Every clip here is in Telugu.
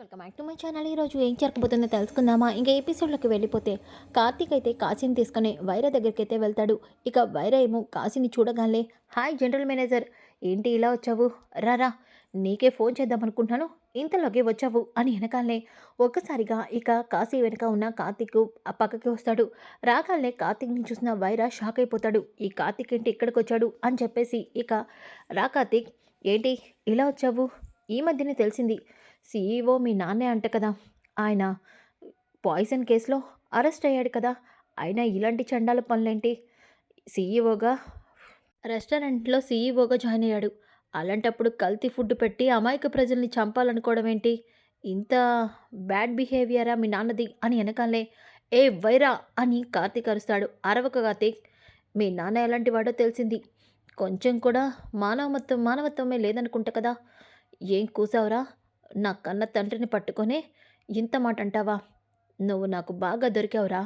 Welcome back to my channel. ఈరోజు ఏం జరగబోతుందో తెలుసుకుందామా? ఇంకా ఎపిసోడ్లోకి వెళ్ళిపోతే కార్తీక్ అయితే కాశీని తీసుకుని వైర దగ్గరికి అయితే వెళ్తాడు. ఇక వైర ఏమో కాశీని చూడగానే హాయ్ జనరల్ మేనేజర్ ఏంటి ఇలా వచ్చావు? రారా నీకే ఫోన్ చేద్దాం అనుకుంటున్నాను. ఇంతలోకి వచ్చావు అని వెనకాలనే ఒక్కసారిగా ఇక కాశీ వెనక ఉన్న కార్తీక్ ఆ పక్కకి వస్తాడు. రాగానే కార్తీక్ని చూసిన వైర షాక్ అయిపోతాడు. ఈ కార్తీక్ ఏంటి ఇక్కడికి వచ్చాడు? అని చెప్పేసి ఇక రా కార్తీక్ ఏంటి ఇలా వచ్చావు? ఈ మధ్యనే తెలిసింది. సీఈఓ మీ నాన్నే అంట కదా. ఆయన పాయిజన్ కేసులో అరెస్ట్ అయ్యాడు కదా. అయినా ఇలాంటి చండాల పనులేంటి? సీఈఓగా రెస్టారెంట్లో సీఈఓగా జాయిన్ అయ్యాడు. అలాంటప్పుడు కల్తీ ఫుడ్ పెట్టి అమాయక ప్రజల్ని చంపాలనుకోవడం ఏంటి ఇంత బ్యాడ్ బిహేవియరా మీ నాన్నది అని వెనకాలే. ఏ వైరా అని కార్తీక్ అరుస్తాడు. అరవక కార్తీక్ మీ నాన్న ఎలాంటి వాడో తెలిసింది. కొంచెం కూడా మానవత్వం మానవత్వమే లేదనుకుంటా కదా. ఏం కూసావురా? నా కన్న తండ్రిని పట్టుకొని ఇంత మాట అంటావా నువ్వు నాకు బాగా దొరికావురా.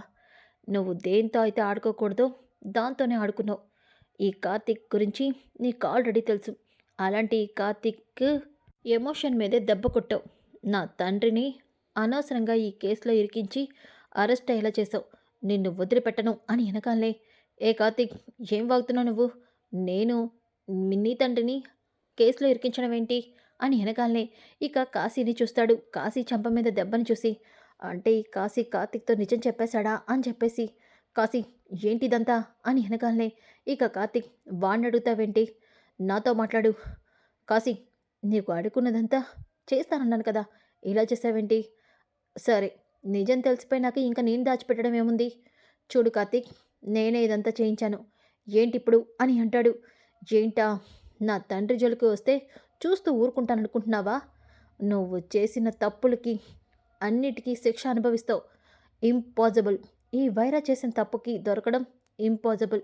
నువ్వు దేంతో అయితే ఆడుకోకూడదో దాంతోనే ఆడుకున్నావు. ఈ కార్తిక్ గురించి నీకు ఆల్రెడీ తెలుసు. అలాంటి ఈ కార్తిక్ ఎమోషన్ మీదే దెబ్బ కొట్టావు. నా తండ్రిని అనవసరంగా ఈ కేసులో ఇరికించి అరెస్ట్ అయ్యేలా చేసావు నిన్ను వదిలిపెట్టను అని వెనకాలే ఏ కార్తిక్ ఏం వాగుతున్నావు నువ్వు? నేను నీ తండ్రిని కేసులో ఇరికించడం ఏంటి? అని వెనకాలనే ఇక కాశీని చూస్తాడు. కాశీ చంప మీద దెబ్బని చూసి అంటే ఈ కాశీ కార్తిక్తో నిజం చెప్పేశాడా అని చెప్పేసి కాశీ ఏంటిదంతా అని వెనకాలనే ఇక కార్తిక్ వాణ్ణి అడుగుతావేంటి? నాతో మాట్లాడు. కాశీ నీకు అడుగున్నదంతా చేస్తానన్నాను కదా. ఇలా చేసావేంటి సరే నిజం తెలిసిపోయినాక ఇంకా నేను దాచిపెట్టడం ఏముంది? చూడు కార్తిక్ నేనే ఇదంతా చేయించాను. ఏంటిప్పుడు అని అంటాడు. ఏంటా నా తండ్రి జోలికి వస్తే చూస్తూ ఊరుకుంటాననుకుంటున్నావా? నువ్వు చేసిన తప్పులకి అన్నిటికీ శిక్ష అనుభవిస్తావు. ఇంపాసిబుల్. ఈ వైరా చేసిన తప్పుకి దొరకడం ఇంపాసిబుల్.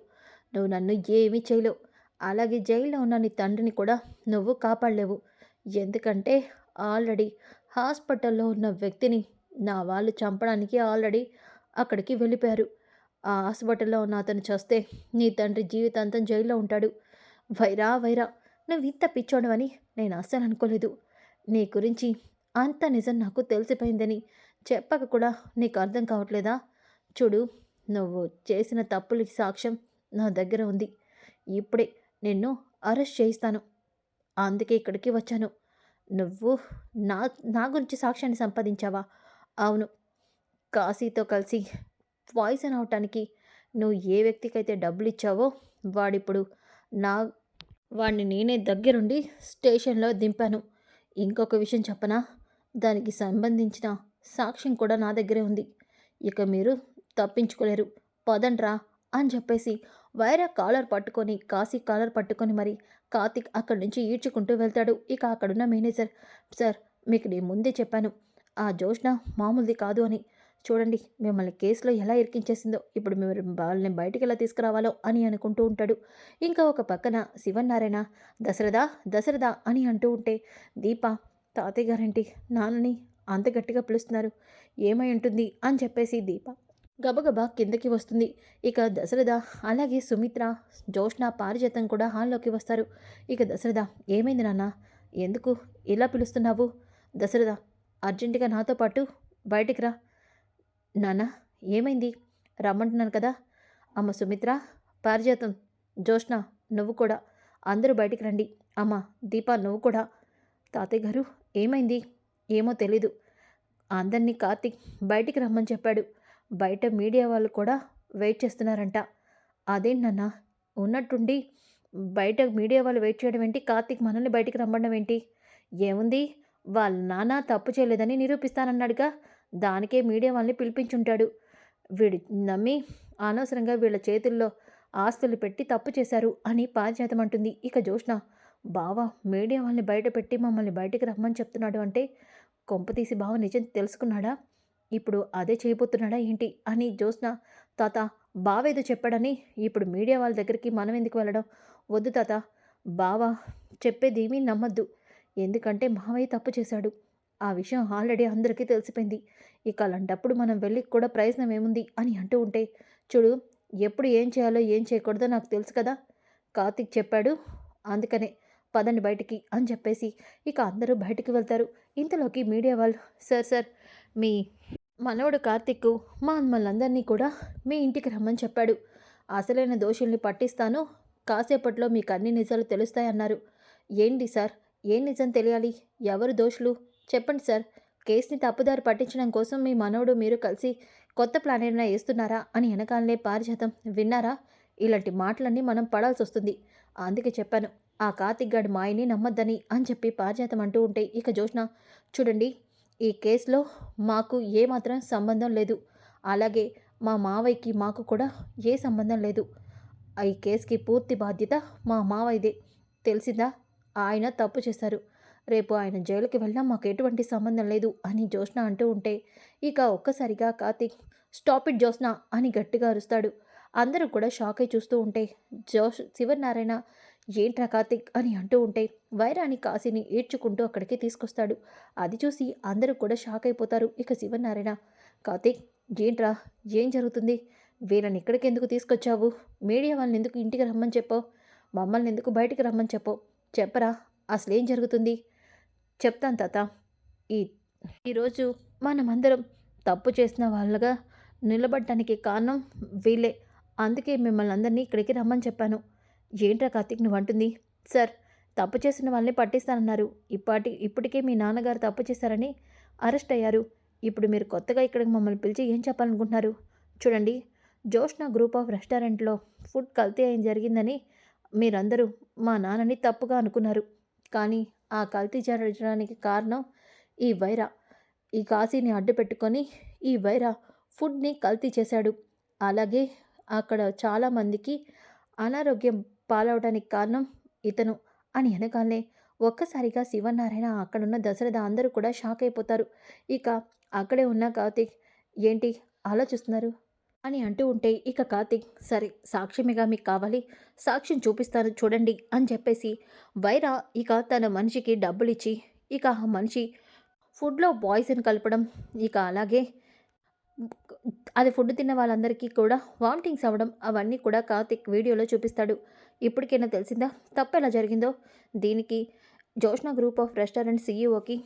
నువ్వు నన్ను ఏమీ చేయలేవు. అలాగే జైల్లో ఉన్న నీ తండ్రిని కూడా నువ్వు కాపాడలేవు. ఎందుకంటే ఆల్రెడీ హాస్పిటల్లో ఉన్న వ్యక్తిని నా వాళ్ళు చంపడానికి ఆల్రెడీ అక్కడికి వెళ్ళిపోయారు. ఆ హాస్పిటల్లో ఉన్న అతను చస్తే నీ తండ్రి జీవితాంతం జైల్లో ఉంటాడు. వైరా వైరా. నువ్వు ఇంత పిచ్చోడవని నేను అస్సలు అనుకోలేదు. నీ గురించి అంత నిజం నాకు తెలిసిపోయిందని చెప్పక కూడా నీకు అర్థం కావట్లేదా? చూడు నువ్వు చేసిన తప్పులకి సాక్ష్యం నా దగ్గర ఉంది. ఇప్పుడే నిన్ను అరెస్ట్ చేయిస్తాను. అందుకే ఇక్కడికి వచ్చాను. నువ్వు నా నా గురించి సాక్ష్యాన్ని సంపాదించావా? అవును. కాశీతో కలిసి పాయిజన్ అవటానికి నువ్వు ఏ వ్యక్తికైతే డబ్బులు ఇచ్చావో వాడిప్పుడు నా వాణ్ణి నేనే దగ్గరుండి స్టేషన్లో దింపాను. ఇంకొక విషయం చెప్పనా? దానికి సంబంధించిన సాక్ష్యం కూడా నా దగ్గరే ఉంది. ఇక మీరు తప్పించుకోలేరు. పదండ్రా అని చెప్పేసి వైరా కాలర్ పట్టుకొని కాశీ కాలర్ పట్టుకొని మరి కార్తిక్ అక్కడి నుంచి ఈడ్చుకుంటూ వెళ్తాడు. ఇక అక్కడున్న మేనేజర్ సార్ మీకు నేను ముందే చెప్పాను. ఆ జోష్న మామూలుది కాదు అని చూడండి మిమ్మల్ని కేసులో ఎలా ఇరికించేసిందో ఇప్పుడు మీరు వాళ్ళని బయటికి ఎలా తీసుకురావాలో అని అనుకుంటూ ఉంటాడు. ఇంకా ఒక పక్కన శివనారాయణ దశరథ దశరథ అని అంటూ ఉంటే దీప తాతయ్య గారేంటి నాన్నని అంత గట్టిగా పిలుస్తున్నారు. ఏమై ఉంటుంది? అని చెప్పేసి దీప గబగబా కిందకి వస్తుంది. ఇక దశరథ అలాగే సుమిత్ర జోష్ణ పారిజాతం కూడా హాల్లోకి వస్తారు. ఇక దశరథ ఏమైంది నాన్న? ఎందుకు ఇలా పిలుస్తున్నావు? దశరథ అర్జెంటుగా నాతో పాటు బయటికి రా. నాన్న ఏమైంది? రమ్మంటున్నాను కదా. అమ్మ సుమిత్ర పారిజాతం. జోష్ణ నువ్వు కూడా. అందరూ బయటికి రండి. అమ్మ దీప నువ్వు కూడా. తాతయ్య గారు ఏమైంది? ఏమో తెలీదు. అందరినీ కార్తిక్ బయటికి రమ్మని చెప్పాడు. బయట మీడియా వాళ్ళు కూడా వెయిట్ చేస్తున్నారంట. అదేంటన్నా ఉన్నట్టుండి బయట మీడియా వాళ్ళు వెయిట్ చేయడం ఏంటి? కార్తిక్ మనల్ని బయటికి రమ్మడం ఏంటి? ఏముంది? వాళ్ళ నాన్న తప్పు చేయలేదని నిరూపిస్తానన్నాడుగా. దానికే మీడియా వాళ్ళని పిలిపించుంటాడు. వీడు నమ్మి అనవసరంగా వీళ్ళ చేతుల్లో ఆస్తులు పెట్టి తప్పు చేశారు అని పారిజాతం అంటుంది ఇక జోష్న బావా మీడియా వాళ్ళని బయట పెట్టి మమ్మల్ని బయటికి రమ్మని చెప్తున్నాడు అంటే కొంపతీసి బావ నిజం తెలుసుకున్నాడా? ఇప్పుడు అదే చేయబోతున్నాడా ఏంటి? అని జోష్న తాత బావేదో చెప్పాడని ఇప్పుడు మీడియా వాళ్ళ దగ్గరికి మనం ఎందుకు వెళ్ళడం? వద్దు తాత బావ చెప్పేదేమీ నమ్మద్దు. ఎందుకంటే మావయ్య తప్పు చేశాడు. ఆ విషయం ఆల్రెడీ అందరికీ తెలిసిపోయింది. ఇక అలాంటప్పుడు మనం వెళ్ళి కూడా ప్రయోజనం ఏముంది అని అంటూ ఉంటే చూడు ఎప్పుడు ఏం చేయాలో ఏం చేయకూడదో నాకు తెలుసు కదా. కార్తిక్ చెప్పాడు. అందుకనే పదండి బయటికి అని చెప్పేసి ఇక అందరూ బయటికి వెళ్తారు. ఇంతలోకి మీడియా వాళ్ళు సార్ సార్ మీ మనవడు కార్తిక్ మా మనందరినీ కూడా మీ ఇంటికి రమ్మని చెప్పాడు. అసలైన దోషుల్ని పట్టిస్తాను. కాసేపట్లో మీకు అన్ని నిజాలు తెలుస్తాయన్నారు. ఏంటి సార్? ఏం నిజం తెలియాలి? ఎవరు దోషులు? చెప్పండి సార్ కేసుని తప్పుదారి పట్టించడం కోసం మీ మనవడు మీరు కలిసి కొత్త ప్లాన్ ఏమైనా వేస్తున్నారా అని వెనకాలనే పారిజాతం విన్నారా? ఇలాంటి మాటలన్నీ మనం పడాల్సి వస్తుంది. అందుకే చెప్పాను ఆ కార్తిక్ గాడి మాయని నమ్మద్దని అని చెప్పి పారిజాతం అంటూ ఉంటే ఇక జోష్న చూడండి ఈ కేసులో మాకు ఏమాత్రం సంబంధం లేదు. అలాగే మా మావయ్యకి మాకు కూడా ఏ సంబంధం లేదు. ఈ కేసుకి పూర్తి బాధ్యత మా మావయ్యదే. తెలిసిందా? ఆయన తప్పు చేశారు. రేపు ఆయన జైలుకి వెళ్ళినా మాకు ఎటువంటి సంబంధం లేదు అని జోష్న అంటూ ఉంటే ఇక ఒక్కసారిగా కార్తీక్ స్టాప్ ఇట్ జోష్న అని గట్టిగా అరుస్తాడు. అందరూ కూడా షాక్ అయి చూస్తూ ఉంటే జోష్ శివనారాయణ ఏంట్రా కార్తిక్ అని అంటూ ఉంటే వైరాని కాశీని ఏడ్చుకుంటూ అక్కడికి తీసుకొస్తాడు. అది చూసి అందరూ కూడా షాక్ అయిపోతారు. ఇక శివనారాయణ కార్తీక్ ఏంట్రా? ఏం జరుగుతుంది? వీళ్ళని ఇక్కడికి ఎందుకు తీసుకొచ్చావు? మీడియా వాళ్ళని ఎందుకు ఇంటికి రమ్మని చెప్పావు? మమ్మల్ని ఎందుకు బయటికి రమ్మని చెప్పు చెప్పరా? అసలేం జరుగుతుంది? చెప్తాను తాత. ఈ ఈరోజు మనమందరం తప్పు చేసిన వాళ్ళగా నిలబడటానికి కారణం వీళ్ళే. అందుకే మిమ్మల్ని అందరినీ ఇక్కడికి రమ్మని చెప్పాను. ఏంట్రా కార్తీక్ నువ్వు అంటుంది. సార్ తప్పు చేసిన వాళ్ళని పట్టిస్తానన్నారు. ఇప్పటి ఇప్పటికే మీ నాన్నగారు తప్పు చేశారని అరెస్ట్ అయ్యారు. ఇప్పుడు మీరు కొత్తగా ఇక్కడికి మమ్మల్ని పిలిచి ఏం చెప్పాలనుకుంటున్నారు? చూడండి జోష్నా గ్రూప్ ఆఫ్ రెస్టారెంట్లో ఫుడ్ కల్తీ అయిన జరిగిందని మీరందరూ మా నాన్నని తప్పుగా అనుకున్నారు. కానీ ఆ కల్తీ జరగడానికి కారణం ఈ వైరా. ఈ కాశీని అడ్డు పెట్టుకొని ఈ వైరా ఫుడ్ని కల్తీ చేశాడు. అలాగే అక్కడ చాలామందికి అనారోగ్యం పాలవడానికి కారణం ఇతను అని వెనకాలనే ఒక్కసారిగా శివనారాయణ అక్కడున్న దశరథ అందరూ కూడా షాక్ అయిపోతారు. ఇక అక్కడే ఉన్న కార్తీక్ ఏంటి? ఆలోచిస్తున్నారు? అని అంటూ ఉంటే ఇక కార్తిక్ సరే సాక్ష్యమేగా మీకు కావాలి సాక్ష్యం చూపిస్తాను చూడండి అని చెప్పేసి వైరా ఇక తన మనిషికి డబ్బులు ఇచ్చి ఇక ఆ మనిషి ఫుడ్లో పాయిజన్ కలపడం ఇక అలాగే అది ఫుడ్ తిన్న వాళ్ళందరికీ కూడా వామిటింగ్స్ అవ్వడం అవన్నీ కూడా కార్తిక్ వీడియోలో చూపిస్తాడు. ఇప్పటికైనా తెలిసిందా? తప్పు ఎలా జరిగిందో? దీనికి జోష్న గ్రూప్ ఆఫ్ రెస్టారెంట్ సీఈఓకి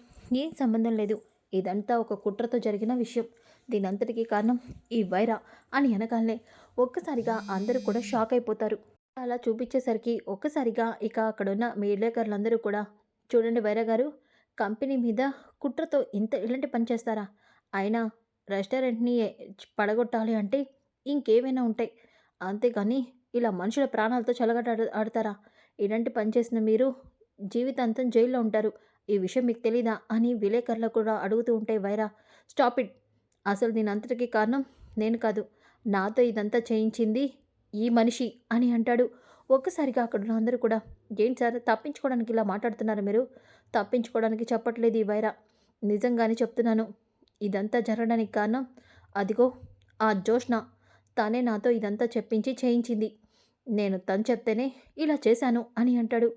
ఏం సంబంధం లేదు. ఇదంతా ఒక కుట్రతో జరిగిన విషయం. దీనంతటికీ కారణం ఈ వైరా అని అనగానే ఒక్కసారిగా అందరూ కూడా షాక్ అయిపోతారు. అలా చూపించేసరికి ఒక్కసారిగా ఇక అక్కడున్న విలేకరులందరూ కూడా చూడండి వైరా గారు కంపెనీ మీద కుట్రతో ఇంత ఇలాంటి పని చేస్తారా? అయినా రెస్టారెంట్ని పడగొట్టాలి అంటే ఇంకేమైనా ఉంటాయి. అంతేగాని ఇలా మనుషుల ప్రాణాలతో చెలగట ఆడతారా? ఇలాంటి పని చేసిన మీరు జీవితాంతం జైల్లో ఉంటారు. ఈ విషయం మీకు తెలీదా? అని విలేకరులు కూడా అడుగుతూ ఉంటే వైరా స్టాప్ ఇట్. అసలు దీని అంతటికీ కారణం నేను కాదు. నాతో ఇదంతా చేయించింది ఈ మనిషి అని అంటాడు. ఒక్కసారిగా అక్కడ అందరూ కూడా ఏంటి సార్ తప్పించుకోవడానికి ఇలా మాట్లాడుతున్నారు మీరు? తప్పించుకోవడానికి చెప్పట్లేదు ఈ వైరా. నిజంగానే చెప్తున్నాను. ఇదంతా జరగడానికి కారణం అదిగో ఆ జోష్న. తానే నాతో ఇదంతా చెప్పించి చేయించింది. నేను తను చెప్తేనే ఇలా చేశాను అని అంటాడు.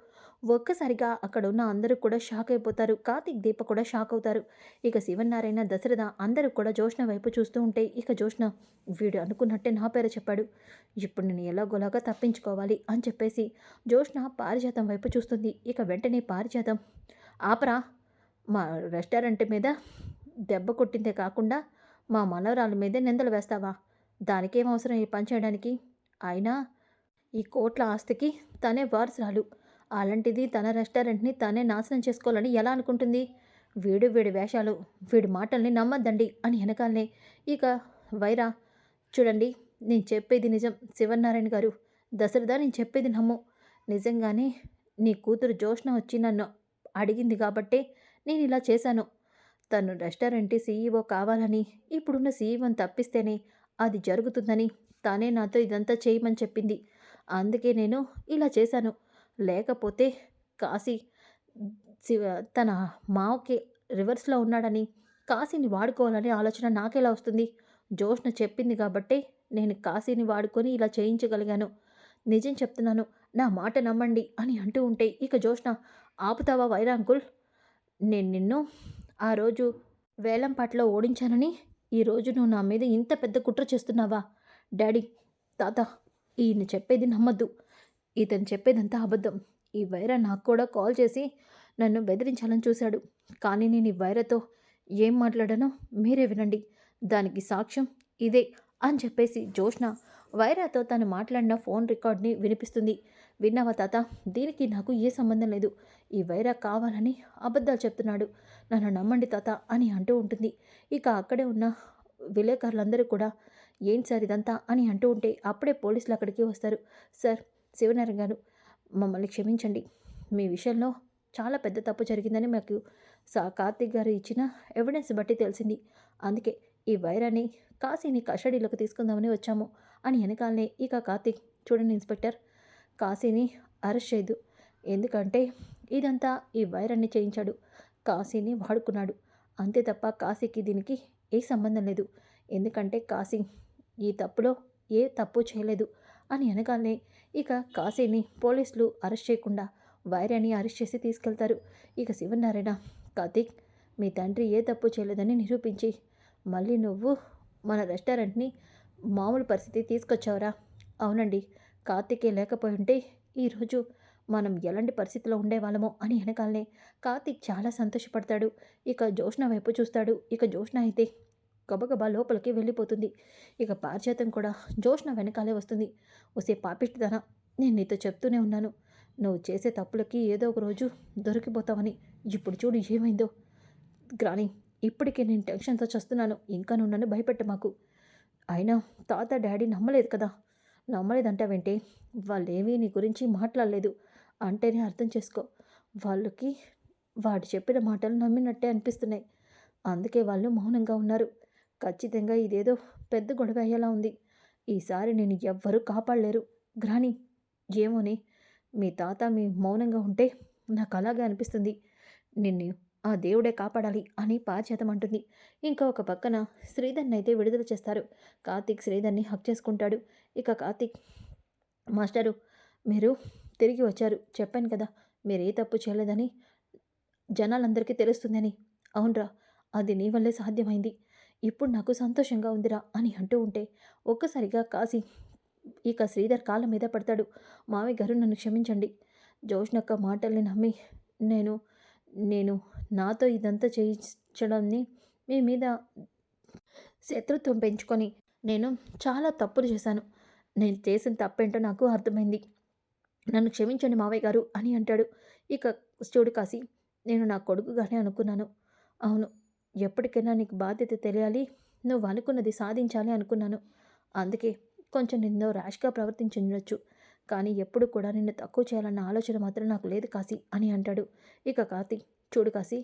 ఒక్కసారిగా అక్కడున్న అందరూ కూడా షాక్ అయిపోతారు. కార్తీక్ దీప కూడా షాక్ అవుతారు. ఇక శివనారాయణ దశరథ అందరూ కూడా జోష్ణ వైపు చూస్తూ ఉంటే ఇక జోష్ణ వీడు అనుకున్నట్టే నా పేరు చెప్పాడు. ఇప్పుడు నేను ఎలాగోలాగా తప్పించుకోవాలి అని చెప్పేసి జోష్ణ పారిజాతం వైపు చూస్తుంది. ఇక వెంటనే పారిజాతం ఆపరా మా రెస్టారెంట్ మీద దెబ్బ కొట్టిందే కాకుండా మా మనవరాల మీదే నిందలు వేస్తావా? దానికేం అవసరం ఈ పని చేయడానికి? అయినా ఈ కోట్ల ఆస్తికి తనే వారసురాలు. అలాంటిది తన రెస్టారెంట్ని తనే నాశనం చేసుకోవాలని ఎలా అనుకుంటుంది? వీడు వీడి వేషాలు వీడి మాటల్ని నమ్మద్దండి అని వెనకాలనే. ఇక వైరా చూడండి నేను చెప్పేది నిజం శివనారాయణ గారు. దశరథ నేను చెప్పేది నమ్ము. నిజంగానే నీ కూతురు జోష్ణ వచ్చి నన్ను అడిగింది కాబట్టే నేను ఇలా చేశాను. తను రెస్టారెంట్ సీఈఓ కావాలని ఇప్పుడున్న సీఈఓని తప్పిస్తేనే అది జరుగుతుందని తానే నాతో ఇదంతా చేయమని చెప్పింది. అందుకే నేను ఇలా చేశాను. లేకపోతే కాశీ శివ తన మావకి రివర్స్లో ఉన్నాడని కాశీని వాడుకోవాలనే ఆలోచన నాకెలా వస్తుంది? జోష్న చెప్పింది కాబట్టే నేను కాశీని వాడుకొని ఇలా చేయించగలిగాను. నిజం చెప్తున్నాను నా మాట నమ్మండి అని అంటూ ఉంటే ఇక జోష్న ఆపుతావా వైరాంకుల్? నేను నిన్ను ఆ రోజు వేలంపాట్లో ఓడించానని ఈరోజు నువ్వు నా మీద ఇంత పెద్ద కుట్ర చేస్తున్నావా? డాడీ తాత ఈయన చెప్పేది నమ్మద్దు. ఇతను చెప్పేదంతా అబద్ధం. ఈ వైర నాకు కూడా కాల్ చేసి నన్ను బెదిరించాలని చూశాడు. కానీ నేను ఈ వైరతో ఏం మాట్లాడానో మీరే వినండి. దానికి సాక్ష్యం ఇదే అని చెప్పేసి జోష్న వైరాతో తను మాట్లాడిన ఫోన్ రికార్డ్ని వినిపిస్తుంది. విన్నావా తాత? దీనికి నాకు ఏ సంబంధం లేదు. ఈ వైరా కావాలని అబద్ధాలు చెప్తున్నాడు. నన్ను నమ్మండి తాత అని అంటూ ఉంటుంది. ఇక అక్కడే ఉన్న విలేకరులందరూ కూడా ఏంటి సార్ ఇదంతా? అని అంటూ ఉంటే అప్పుడే పోలీసులు అక్కడికి వస్తారు. సార్ శివనారాయణ గారు మమ్మల్ని క్షమించండి. మీ విషయంలో చాలా పెద్ద తప్పు జరిగిందని మాకు సా కార్తిక్ గారు ఇచ్చిన ఎవిడెన్స్ బట్టి తెలిసింది. అందుకే ఈ వైరాన్ని కాశీని కస్టడీలోకి తీసుకుందామని వచ్చాము అని వెనకాలనే ఇక కార్తిక్ చూడండి ఇన్స్పెక్టర్ కాశీని అరెస్ట్ చేయదు. ఎందుకంటే ఇదంతా ఈ వైరాన్ని చేయించాడు. కాశీని వాడుకున్నాడు. అంతే తప్ప కాశీకి దీనికి ఏ సంబంధం లేదు. ఎందుకంటే కాశీ ఈ తప్పులో ఏ తప్పు చేయలేదు అని వెనకాలనే ఇక కాశీని పోలీసులు అరెస్ట్ చేయకుండా వైర్యాన్ని అరెస్ట్ చేసి తీసుకెళ్తారు. ఇక శివనారాయణ కార్తీక్ మీ తండ్రి ఏ తప్పు చేయలేదని నిరూపించి మళ్ళీ నువ్వు మన రెస్టారెంట్ని మామూలు పరిస్థితి తీసుకొచ్చావురా. అవునండి కార్తికే లేకపోయి ఉంటే ఈరోజు మనం ఎలాంటి పరిస్థితిలో ఉండేవాళ్ళమో అని వెనకాలనే కార్తిక్ చాలా సంతోషపడతాడు. ఇక జోష్ణ వైపు చూస్తాడు. ఇక జోష్ణ అయితే గబగబా లోపలికి వెళ్ళిపోతుంది. ఇక పారిజాతం కూడా జోష్న వెనకాలే వస్తుంది. వసే పాపిష్టిదన నేను నీతో చెప్తూనే ఉన్నాను. నువ్వు చేసే తప్పులకి ఏదో ఒక రోజు దొరికిపోతావని. ఇప్పుడు చూడు ఏమైందో. గ్రాని ఇప్పటికే నేను టెన్షన్తో చస్తున్నాను. ఇంకా నువ్వు నన్ను భయపెట్ట మాకు. అయినా తాత డాడీ నమ్మలేదు కదా. నమ్మలేదంటావంటే వాళ్ళేమీ నీ గురించి మాట్లాడలేదు. అంటేనే అర్థం చేసుకో. వాళ్ళకి వాడు చెప్పిన మాటలు నమ్మినట్టే అనిపిస్తున్నాయి. అందుకే వాళ్ళు మౌనంగా ఉన్నారు. ఖచ్చితంగా ఇదేదో పెద్ద గొడవ అయ్యేలా ఉంది. ఈసారి నేను ఎవ్వరూ కాపాడలేరు. గ్రాని ఏమోని మీ తాత మీ మౌనంగా ఉంటే నాకు అలాగే అనిపిస్తుంది. నిన్ను ఆ దేవుడే కాపాడాలి అని పాచేతమంటుంది. ఇంకా ఒక పక్కన శ్రీధర్ని అయితే విడుదల చేస్తారు. కార్తీక్ శ్రీధర్ని హక్ చేసుకుంటాడు. ఇక కార్తీక్ మాస్టరు మీరు తిరిగి వచ్చారు. చెప్పాను కదా మీరు ఏ తప్పు చేయలేదని జనాలందరికీ తెలుస్తుందని. అవునరా అది నీ వల్లే సాధ్యమైంది. ఇప్పుడు నాకు సంతోషంగా ఉందిరా అని అంటూ ఉంటే ఒక్కసారిగా కాశీ ఇక శ్రీధర్ కాళ్ళ మీద పడతాడు. మావి గారు నన్ను క్షమించండి. జోష్నక్క మాటల్ని నమ్మి నేను నేను నాతో ఇదంతా చేయించడాన్ని మీ మీద శత్రుత్వం పెంచుకొని నేను చాలా తప్పులు చేశాను. నేను చేసిన తప్పేంటో నాకు అర్థమైంది. నన్ను క్షమించండి మావయ్య గారు అని అంటాడు. ఇక చూడు కాసి నేను నా కొడుకుగానే అనుకున్నాను. అవును ఎప్పటికైనా నీకు బాధ్యత తెలియాలి. నువ్వు అనుకున్నది సాధించాలి అనుకున్నాను. అందుకే కొంచెం నిన్నో ర్యాష్గా ప్రవర్తించుండొచ్చు కానీ ఎప్పుడు కూడా నిన్ను తక్కువ చేయాలన్న ఆలోచన మాత్రం నాకు లేదు కాసి అని అంటాడు. ఇక కాతి చూడు కాసి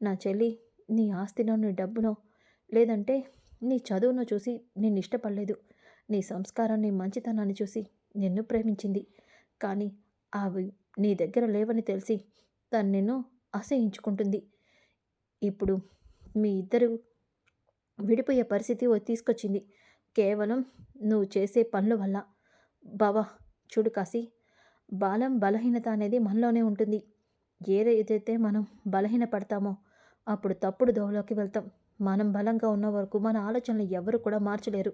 నా చెల్లి నీ ఆస్తినో నీ డబ్బునో లేదంటే నీ చదువునో చూసి నిన్ను ఇష్టపడలేదు. నీ సంస్కారం నీ మంచితనాన్ని చూసి నిన్ను ప్రేమించింది. కానీ అవి నీ దగ్గర లేవని తెలిసి తను నిన్ను అసహించుకుంటుంది. ఇప్పుడు మీ ఇద్దరు విడిపోయే పరిస్థితి తీసుకొచ్చింది. కేవలం నువ్వు చేసే పనుల వల్ల. బావా చూడు కాసి బాలం బలహీనత అనేది మనలోనే ఉంటుంది. ఏదైతే మనం బలహీన పడతామో అప్పుడు తప్పుడు దోవలోకి వెళ్తాం. మనం బలంగా ఉన్న వరకు మన ఆలోచనలు ఎవరు కూడా మార్చలేరు.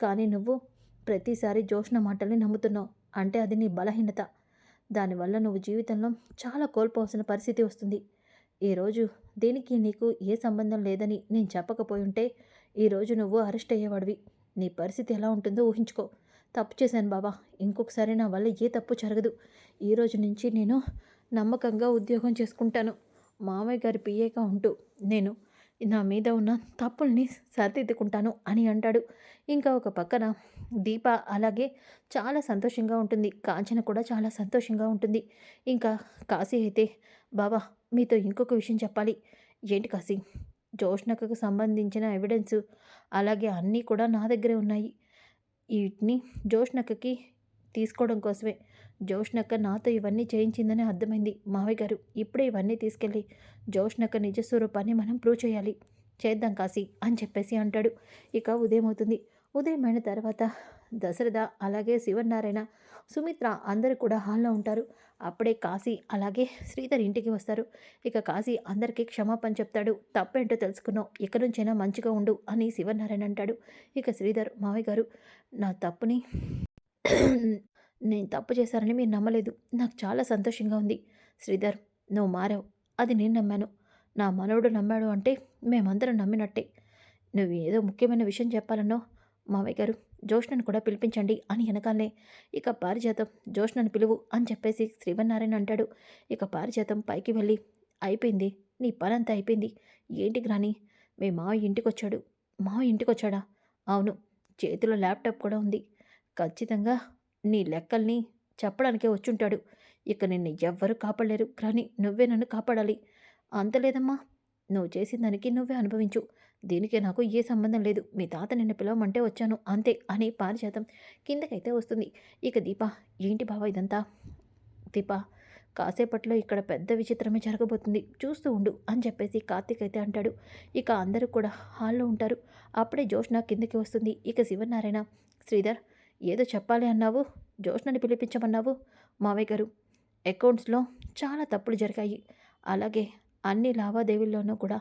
కానీ నువ్వు ప్రతిసారి జోష్ణ మాటల్ని నమ్ముతున్నావు. అంటే అది నీ బలహీనత. దానివల్ల నువ్వు జీవితంలో చాలా కోల్పోవాల్సిన పరిస్థితి వస్తుంది. ఈరోజు దీనికి నీకు ఏ సంబంధం లేదని నేను చెప్పకపోయి ఉంటే ఈరోజు నువ్వు అరెస్ట్ అయ్యేవాడివి. నీ పరిస్థితి ఎలా ఉంటుందో ఊహించుకో. తప్పు చేశాను బాబా ఇంకొకసారి నా వల్ల ఏ తప్పు జరగదు. ఈ రోజు నుంచి నేను నమ్మకంగా ఉద్యోగం చేసుకుంటాను. మామయ్య గారి పిఏగా ఉంటూ నేను నా మీద ఉన్న తప్పుల్ని సరిదిద్దుకుంటాను అని అంటాడు. ఇంకా ఒక పక్కన దీప అలాగే చాలా సంతోషంగా ఉంటుంది. కాంచన కూడా చాలా సంతోషంగా ఉంటుంది. ఇంకా కాశీ అయితే బాబా మీతో ఇంకొక విషయం చెప్పాలి. ఏంటి కాశీ? జోష్నకకు సంబంధించిన ఎవిడెన్స్ అలాగే అన్నీ కూడా నా దగ్గరే ఉన్నాయి. వీటిని జోష్నక్కకి తీసుకోవడం కోసమే. జోష్నక్క నాతో ఇవన్నీ చేయించిందని అర్థమైంది. మావయ్య గారు ఇప్పుడే ఇవన్నీ తీసుకెళ్ళి జోష్నక్క నిజ స్వరూపాన్ని మనం ప్రూవ్ చేయాలి. చేద్దాం కాశీ అని చెప్పేసి అంటాడు. ఇక ఉదయం అవుతుంది ఉదయం అయిన తర్వాత దశరథ అలాగే శివనారాయణ సుమిత్ర అందరూ కూడా హాల్లో ఉంటారు. అప్పుడే కాశీ అలాగే శ్రీధర్ ఇంటికి వస్తారు. ఇక కాశీ అందరికీ క్షమాపణ చెప్తాడు. తప్పేంటో తెలుసుకున్నావు. ఇక నుంచైనా మంచిగా ఉండు అని శివనారాయణ అంటాడు. ఇక శ్రీధర్ మావయ్య గారు నా తప్పుని నేను తప్పు చేశారని మీరు నమ్మలేదు. నాకు చాలా సంతోషంగా ఉంది. శ్రీధర్ నువ్వు మారావు. అది నేను నమ్మాను. నా మనవడు నమ్మాడు అంటే మేమందరం నమ్మినట్టే. నువ్వు ఏదో ముఖ్యమైన విషయం చెప్పాలన్నో మావయ్య గారు జోష్ణను కూడా పిలిపించండి అని వెనకాలే ఇక పారిజాతం జోష్ణను పిలువు అని చెప్పేసి శ్రీవన్నారాయణ అంటాడు. ఇక పారిజాతం పైకి వెళ్ళి అయిపోయింది నీ పనంతా అయిపోయింది ఏంటి గ్రాని మీ మావ ఇంటికి వచ్చాడు మావ ఇంటికి వచ్చాడా అవును చేతిలో ల్యాప్టాప్ కూడా ఉంది. ఖచ్చితంగా నీ లెక్కల్ని చెప్పడానికే వచ్చుంటాడు. ఇక నిన్ను ఎవ్వరూ కాపాడలేరు కానీ నువ్వే నన్ను కాపాడాలి. అంతలేదమ్మా నువ్వు చేసిన దానికి నువ్వే అనుభవించు. దీనికి నాకు ఏ సంబంధం లేదు. మీ తాత నిన్ను పిలవమంటే వచ్చాను. అంతే అని పారిజాతం కిందకైతే వస్తుంది. ఇక దీప ఏంటి బావ ఇదంతా? దీప కాసేపట్లో ఇక్కడ పెద్ద విచిత్రమే జరగబోతుంది. చూస్తూ ఉండు అని చెప్పేసి కార్తీక్ అయితే అంటాడు. ఇక అందరూ కూడా హాల్లో ఉంటారు. అప్పుడే జోష్న కిందకి వస్తుంది. ఇక శివనారాయణ శ్రీధర్ ఏదో చెప్పాలి అన్నావు? జోష్నని పిలిపించమన్నావు? మావయ్య గారు అకౌంట్స్లో చాలా తప్పులు జరిగాయి. అలాగే అన్ని లావాదేవీల్లోనూ కూడా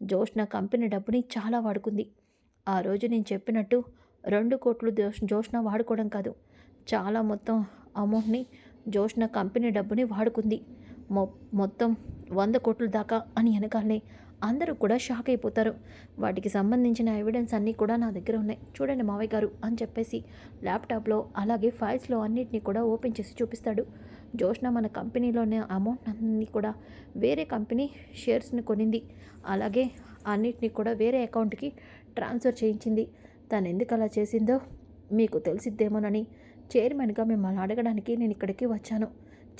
జోష్న కంపెనీ డబ్బుని చాలా వాడుకుంది. ఆ రోజు నేను చెప్పినట్టు రెండు కోట్లు జోష్ జోష్న వాడుకోవడం కాదు. చాలా మొత్తం అమౌంట్ని జోష్న కంపెనీ డబ్బుని వాడుకుంది. మొ మొత్తం వంద కోట్ల దాకా అని వెనకాలనే అందరూ కూడా షాక్ అయిపోతారు. వాటికి సంబంధించిన ఎవిడెన్స్ అన్నీ కూడా నా దగ్గర ఉన్నాయి. చూడండి మావయ్య గారు అని చెప్పేసి ల్యాప్టాప్లో అలాగే ఫైల్స్లో అన్నిటినీ కూడా ఓపెన్ చేసి చూపిస్తాడు. జోష్న మన కంపెనీలోనే అమౌంట్ అన్ని కూడా వేరే కంపెనీ షేర్స్ని కొనింది. అలాగే అన్నిటినీ కూడా వేరే అకౌంట్కి ట్రాన్స్ఫర్ చేయించింది. తను ఎందుకు అలా చేసిందో మీకు తెలిసిద్దేమోనని చైర్మన్గా మిమ్మల్ని అడగడానికి నేను ఇక్కడికి వచ్చాను.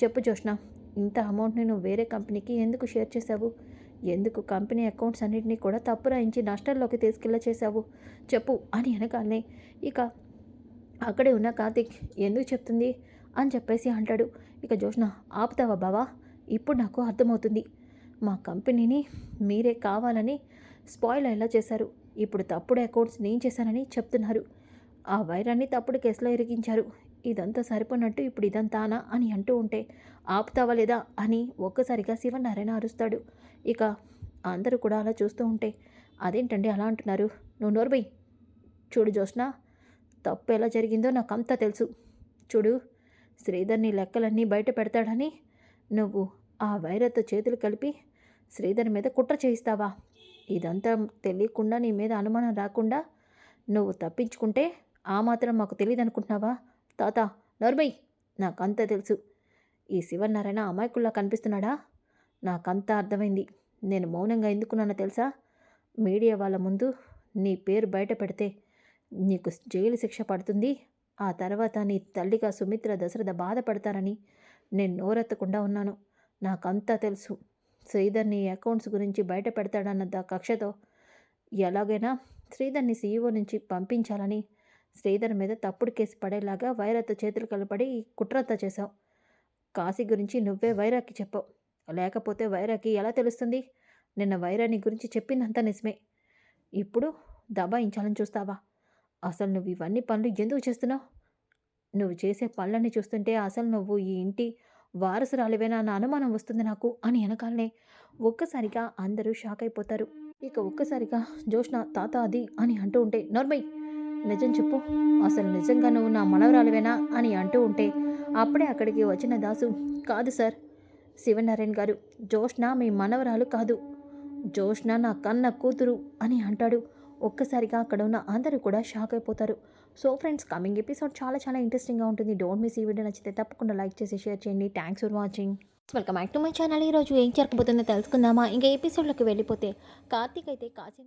చెప్పు జోష్న ఇంత అమౌంట్ని నువ్వు వేరే కంపెనీకి ఎందుకు షేర్ చేశావు? ఎందుకు కంపెనీ అకౌంట్స్ అన్నింటినీ కూడా తప్పు రాయించి నష్టాల్లోకి తీసుకెళ్ళ చేశావు? చెప్పు అని అనగానే ఇక అక్కడే ఉన్న కార్తిక్ ఎందుకు చెప్తుంది? అని చెప్పేసి అంటాడు. ఇక జోష్న ఆపుతావా బావా? ఇప్పుడు నాకు అర్థమవుతుంది. మా కంపెనీని మీరే కావాలని స్పాయిల్ అయ్యేలా చేశారు. ఇప్పుడు తప్పుడు అకౌంట్స్ నేను చేశానని చెప్తున్నారు. ఆ వైరాన్ని తప్పుడు కేసులో ఇరిగించారు ఇదంతా సరిపోనట్టు ఇప్పుడు ఇదంతానా అని అంటూ ఉంటే ఆపుతావా లేదా అని ఒక్కసారిగా శివనారాయణ అరుస్తాడు. ఇక అందరూ కూడా అలా చూస్తూ ఉంటే అదేంటండి అలా అంటున్నారు? నువ్వు నోర్బై చూడు జోష్న తప్పు ఎలా జరిగిందో నాకు అంతా తెలుసు. చూడు శ్రీధర్ని లెక్కలన్నీ బయట పెడతాడని? నువ్వు ఆ వైరతో చేతులు కలిపి శ్రీధర్ మీద కుట్ర చేయిస్తావా? ఇదంతా తెలియకుండా నీ మీద అనుమానం రాకుండా నువ్వు తప్పించుకుంటే ఆ మాత్రం మాకు తెలియదు అనుకుంటున్నావా తాత నర్మై! నాకంతా తెలుసు. ఈ శివనారాయణ అమాయకుల్లా కనిపిస్తున్నాడా? నాకంతా అర్థమైంది. నేను మౌనంగా ఎందుకున్నానో తెలుసా? మీడియా వాళ్ళ ముందు నీ పేరు బయట పెడితే నీకు జైలు శిక్ష పడుతుంది. ఆ తర్వాత నీ తల్లిగా సుమిత్ర దశరథ బాధపడతారని నేను నోరెత్తకుండా ఉన్నాను. నాకంతా తెలుసు. శ్రీధర్ నీ అకౌంట్స్ గురించి బయట పెడతాడన్న దా కక్షతో ఎలాగైనా శ్రీధర్ని సీఈఓ నుంచి పంపించాలని శ్రీధర్ మీద తప్పుడు కేసు పడేలాగా వైరత్ చేతులు కలపడి ఈ కుట్రంతా చేశావు. కాశీ గురించి నువ్వే వైరాకి చెప్పావు. లేకపోతే వైరాకి ఎలా తెలుస్తుంది? నిన్న వైరాని గురించి చెప్పిందంతా నిజమే. ఇప్పుడు దబాయించాలని చూస్తావా? అసలు నువ్వు ఇవన్నీ పనులు ఎందుకు చేస్తున్నావు? నువ్వు చేసే పనులన్నీ చూస్తుంటే అసలు నువ్వు ఈ ఇంటి వారసురాలివేనా అన్న అనుమానం వస్తుంది నాకు అని వెనకాలనే. ఒక్కసారిగా అందరూ షాక్ అయిపోతారు. ఇక ఒక్కసారిగా జోష్న తాత అది అని అంటూ ఉంటే నార్మల్ నిజం చెప్పు. అసలు నిజంగా నువ్వు నా మనవరాలివేనా అని అంటూ ఉంటే అప్పుడే అక్కడికి వచ్చిన దాసు కాదు సార్ శివనారాయణ గారు జోష్న మీ మనవరాలు కాదు. జోష్న నా కన్న కూతురు అని అంటాడు. ఒక్కసారిగా అక్కడ ఉన్న అందరూ కూడా షాక్ అయిపోతారు. సో ఫ్రెండ్స్ కమింగ్ ఎపిసోడ్ చాలా చాలా ఇంట్రెస్టింగ్గా ఉంటుంది. డోంట్ మిస్ ఈ వీడియో నచ్చితే తప్పకుండా లైక్ చేసి షేర్ చేయండి. Thanks for watching welcome back to my channel ఈరోజు ఏం జరగబోతుందో తెలుసుకుందామా? ఇంకా ఎపిసోడ్లోకి వెళ్ళిపోతే కార్తీక్ అయితే కాసి